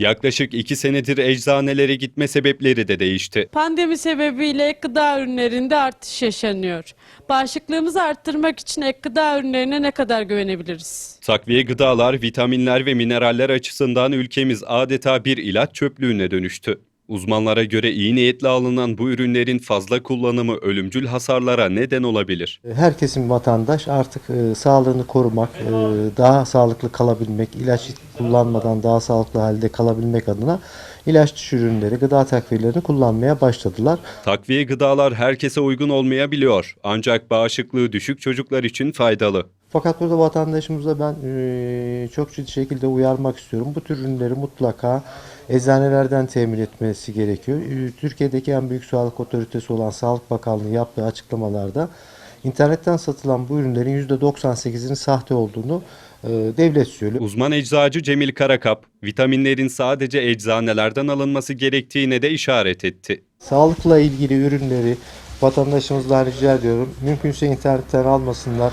Yaklaşık iki senedir eczanelere gitme sebepleri de değişti. Pandemi sebebiyle ek gıda ürünlerinde artış yaşanıyor. Bağışıklığımızı arttırmak için ek gıda ürünlerine ne kadar güvenebiliriz? Takviye gıdalar, vitaminler ve mineraller açısından ülkemiz adeta bir ilaç çöplüğüne dönüştü. Uzmanlara göre iyi niyetle alınan bu ürünlerin fazla kullanımı ölümcül hasarlara neden olabilir. Her kesim vatandaş artık e, sağlığını korumak, e, daha sağlıklı kalabilmek, ilaç kullanmadan daha sağlıklı halde kalabilmek adına ilaç ürünleri, gıda takviyelerini kullanmaya başladılar. Takviye gıdalar herkese uygun olmayabiliyor ancak bağışıklığı düşük çocuklar için faydalı. Fakat burada vatandaşımıza ben e, çok ciddi şekilde uyarmak istiyorum. Bu tür ürünleri mutlaka eczanelerden temin etmesi gerekiyor. E, Türkiye'deki en büyük sağlık otoritesi olan Sağlık Bakanlığı yaptığı açıklamalarda internetten satılan bu ürünlerin %98'inin sahte olduğunu e, devlet söylüyor. Uzman eczacı Cemil Karakap, vitaminlerin sadece eczanelerden alınması gerektiğine de işaret etti. Sağlıkla ilgili ürünleri vatandaşımızdan rica ediyorum. Mümkünse internetten almasınlar.